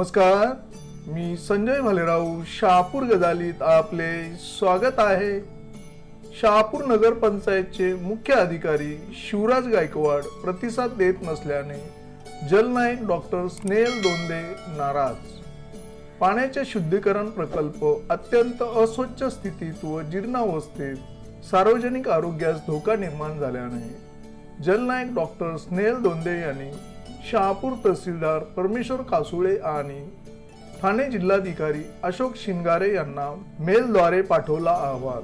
नमस्कार मी संजय भालेराव शहापूर गजालीत आपले स्वागत आहे. शहापूर नगर पंचायतचे मुख्य अधिकारी शिवराज गायकवाड प्रतिसाद देत नसल्याने जलनायक डॉक्टर स्नेहल दोंदे नाराज. पाण्याचे शुद्धीकरण प्रकल्प अत्यंत अस्वच्छ स्थितीत व जीर्णावस्थेत सार्वजनिक आरोग्यास धोका निर्माण झाल्याने जलनायक डॉक्टर स्नेहल दोंदे यांनी शहापूर तहसीलदार परमेश्वर कासुळे आणि ठाणे जिल्हाधिकारी अशोक शिंगारे यांना मेलद्वारे पाठवला अहवाल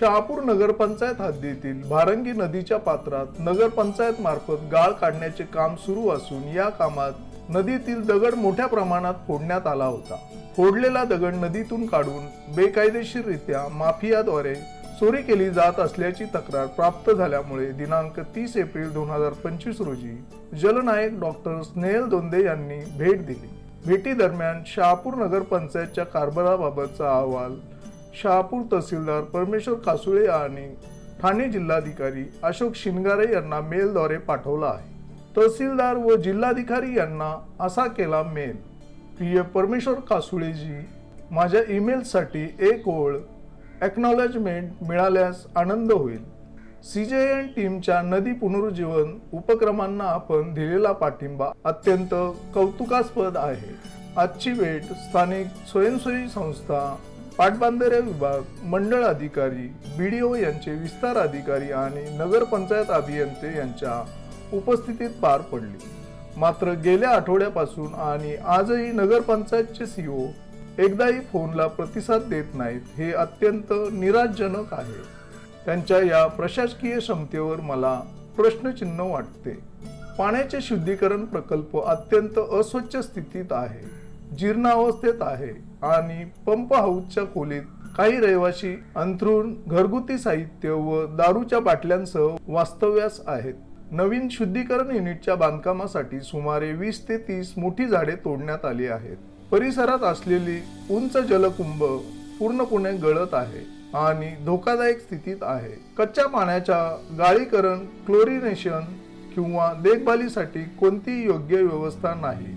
शहापूर नगरपंचायत हद्दीतील भारंगी नदीच्या पात्रात नगरपंचायत मार्फत गाळ काढण्याचे काम सुरू असून या कामात नदीतील दगड मोठ्या प्रमाणात फोडण्यात आला होता. फोडलेला दगड नदीतून काढून बेकायदेशीररित्या माफियाद्वारे चोरी केली जात असल्याची तक्रार प्राप्त झाल्यामुळे दिनांक तीस एप्रिल दोन हजार पंचवीस रोजी जलनायक डॉक्टर स्नेहल दोंदे यांनी भेट दिली. भेटी दरम्यान शहापूर नगरपंचायतच्या कारभाराबाबतचा अहवाल शहापूर तहसीलदार परमेश्वर कासुळे आणि ठाणे जिल्हाधिकारी अशोक शिनगारे यांना मेलद्वारे पाठवला आहे. तहसीलदार व जिल्हाधिकारी यांना असा केला मेल. प्रिय परमेश्वर कासुळेजी माझ्या ईमेलसाठी एक ओळ ॲक्नॉलेजमेंट मिळाल्यास आनंद होईल. सी जे एन टीमच्या नदी पुनरुज्जीवन उपक्रमांना आपण दिलेला पाठिंबा अत्यंत कौतुकास्पद आहे. आजची भेट स्थानिक स्वयंसेवी संस्था पाटबंधारे विभाग मंडळ अधिकारी बी डी ओ यांचे विस्तार अधिकारी आणि नगरपंचायत अभियंते यांच्या उपस्थितीत पार पडली. मात्र गेल्या आठवड्यापासून आणि आजही नगरपंचायतचे सीओ एकदाही फोनला प्रतिसाद देत नाहीत हे अत्यंत निराशजनक आहे. त्यांच्या या प्रशासकीय क्षमतेवर मला प्रश्नचिन्ह वाटते. पाण्याचे शुद्धीकरण प्रकल्प अत्यंत अस्वच्छ स्थितीत आहे जीर्णावस्थेत आहे आणि पंप हाऊसच्या खोलीत काही रहिवासी अंथरूण घरगुती साहित्य व दारूच्या बाटल्यांसह वास्तव्यास आहेत. नवीन शुद्धीकरण युनिटच्या बांधकामासाठी सुमारे वीस ते तीस मोठी झाडे तोडण्यात आली आहेत. परिसरात असलेली उंच जलकुंभ पूर्णपणे गळत आहे आणि धोकादायक स्थितीत आहे. कच्च्या पाण्याच्या गाळीकरण क्लोरिनेशन किंवा देखभालीसाठी कोणतीही योग्य व्यवस्था नाही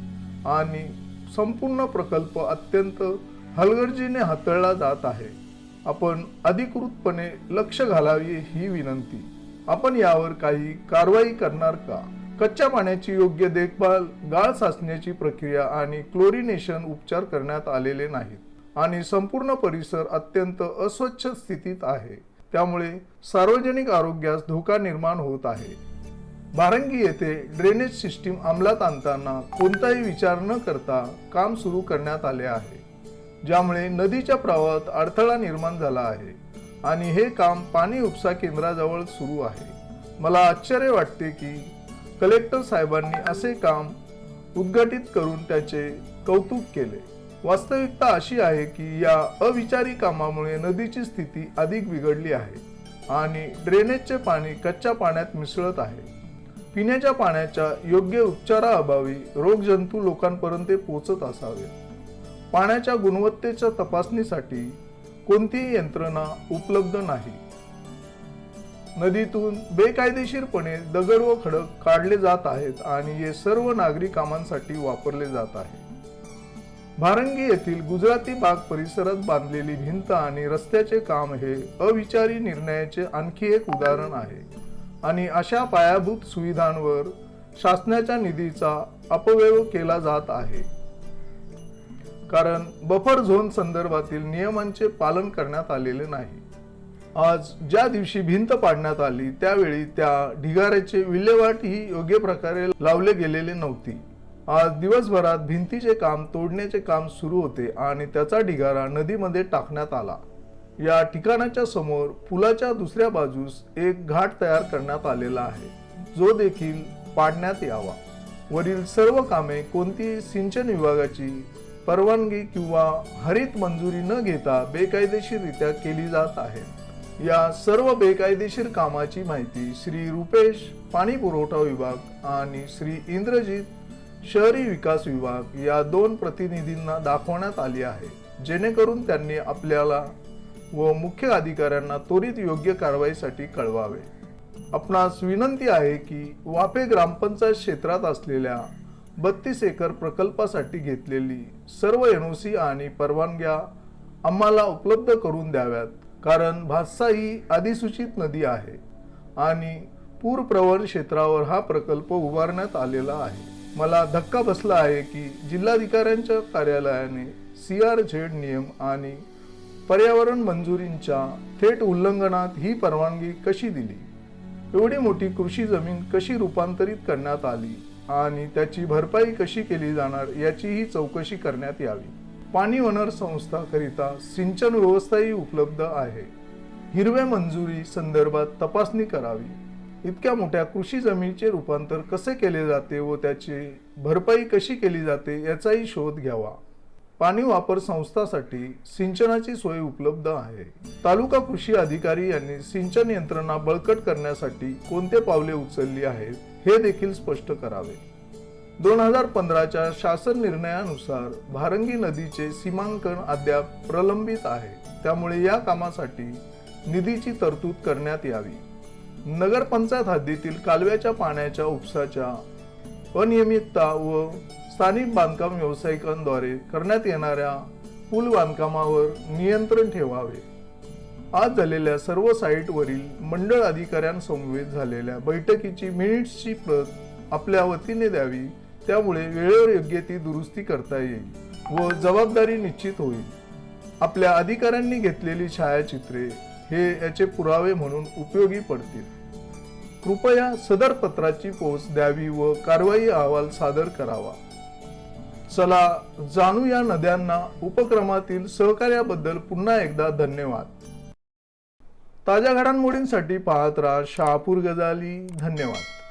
आणि संपूर्ण प्रकल्प अत्यंत हलगर्जीने हाताळला जात आहे. आपण अधिकृतपणे लक्ष घालावी ही विनंती. आपण यावर काही कारवाई करणार का? कच्च्या पाण्याची योग्य देखभाल गाळ साचण्याची प्रक्रिया आणि क्लोरिनेशन उपचार करण्यात आलेले नाहीत. आणि संपूर्ण परिसर अत्यंत अस्वच्छ स्थितीत आहे. त्यामुळे सार्वजनिक आरोग्यास धोका निर्माण होत आहे. बारंगी येथे ड्रेनेज सिस्टीम अंमलात आणताना कोणताही विचार न करता काम सुरू करण्यात आले आहे. ज्यामुळे नदीच्या प्रवाहात अडथळा निर्माण झाला आहे. आणि हे काम पाणी उपसा केंद्राजवळ सुरू आहे. मला आश्चर्य वाटते की कलेक्टर साहेबांनी असे काम उद्घाटित करून त्याचे कौतुक केले. वास्तविकता अशी आहे की या अविचारी कामामुळे नदीची स्थिती अधिक बिघडली आहे आणि ड्रेनेजचे पाणी कच्च्या पाण्यात मिसळत आहे. पिण्याच्या पाण्याच्या योग्य उपचाराअभावी रोगजंतू लोकांपर्यंत पोचत असावे. पाण्याच्या गुणवत्तेच्या तपासणीसाठी कोणतीही यंत्रणा उपलब्ध नाही. नदीतून बेकायदेशीरपणे दगड व खडक काढले जात आहेत आणि हे सर्व नागरी कामांसाठी वापरले जात आहे. भारंगी येथील गुजराती बाग परिसरात बांधलेली भिंत आणि रस्त्याचे काम हे अविचारी निर्णयाचे आणखी एक उदाहरण आहे. आणि अशा पायाभूत सुविधांवर शासनाच्या निधीचा अपव्यय केला जात आहे. कारण बफर झोन संदर्भातील नियमांचे पालन करण्यात आलेले नाही. आज ज्या दिवशी भिंत पाडण्यात आली त्यावेळी त्या ढिगाऱ्याचे विल्हेवाट ही योग्य प्रकारे लावले गेलेले नव्हती. आज दिवसभरात भिंतीचे काम तोडण्याचे काम सुरू होते आणि त्याचा ढिगारा नदीमध्ये टाकण्यात आला. या ठिकाणाच्या समोर पुलाच्या दुसऱ्या बाजूस एक घाट तयार करण्यात आलेला आहे. जो देखील पाडण्यात यावा. वरील सर्व कामे कोणतीही सिंचन विभागाची परवानगी किंवा हरित मंजुरी न घेता बेकायदेशीररित्या केली जात आहे या सर्व बेकायदेशीर कामाची माहिती श्री रुपेश पाणी पुरवठा विभाग आणि श्री इंद्रजित शहरी विकास विभाग या दोन प्रतिनिधींना दाखवण्यात आली आहे. जेणेकरून त्यांनी आपल्याला व मुख्य अधिकाऱ्यांना त्वरित योग्य कारवाईसाठी कळवावे. आपणास विनंती आहे की वाफे ग्रामपंचायत क्षेत्रात असलेल्या बत्तीस एकर प्रकल्पासाठी घेतलेली सर्व एन ओ सी आणि परवानग्या आम्हाला उपलब्ध करून द्याव्यात. कारण भातसा ही अधिसूचित नदी आहे आणि पूरप्रवण क्षेत्रावर हा प्रकल्प उभारण्यात आलेला आहे. मला धक्का बसला आहे की जिल्हाधिकाऱ्यांच्या कार्यालयाने सी आर झेड नियम आणि पर्यावरण मंजुरींच्या थेट उल्लंघनात ही परवानगी कशी दिली? एवढी मोठी कृषी जमीन कशी रूपांतरित करण्यात आली आणि त्याची भरपाई कशी केली जाणार याचीही चौकशी करण्यात यावी. पाणी वनर संस्थाकरिता सिंचन व्यवस्थाही उपलब्ध आहे. हिरव्या मंजुरी संदर्भात तपासणी करावी. इतक्या मोठ्या कृषी जमिनीचे रूपांतर कसे केले जाते व त्याची भरपाई कशी केली जाते याचाही शोध घ्यावा. पाणी वापर संस्थासाठी सिंचनाची सोय उपलब्ध आहे. तालुका कृषी अधिकारी यांनी सिंचन यंत्रणा बळकट करण्यासाठी कोणते पावले उचलली आहेत हे देखील स्पष्ट करावे. दोन हजार पंधराच्या शासन निर्णयानुसार भारंगी नदीचे सीमांकन अद्याप प्रलंबित आहे. त्यामुळे या कामासाठी निधीची तरतूद करण्यात यावी. नगरपंचायत हद्दीतील कालव्याच्या पाण्याच्या उपसाच्या अनियमितता व स्थानिक बांधकाम व्यावसायिकांद्वारे करण्यात येणाऱ्या पूल बांधकामावर नियंत्रण ठेवावे. आज झालेल्या सर्व साईटवरील मंडळ अधिकाऱ्यांसमवेत झालेल्या बैठकीची मिनिट्सची प्रत आपल्या वतीने द्यावी. त्यामुळे वेळेवर योग्य ती दुरुस्ती करता येईल व जबाबदारी निश्चित होईल. आपल्या अधिकाऱ्यांनी घेतलेली छायाचित्रे हे याचे पुरावे म्हणून उपयोगी पडतील. कृपया सदर पत्राची पोच द्यावी व कारवाई अहवाल सादर करावा. चला जाणू या नद्यांना उपक्रमातील सहकार्याबद्दल पुन्हा एकदा धन्यवाद. ताज्या घडामोडींसाठी पाहत राहा शहापूर गजाली. धन्यवाद.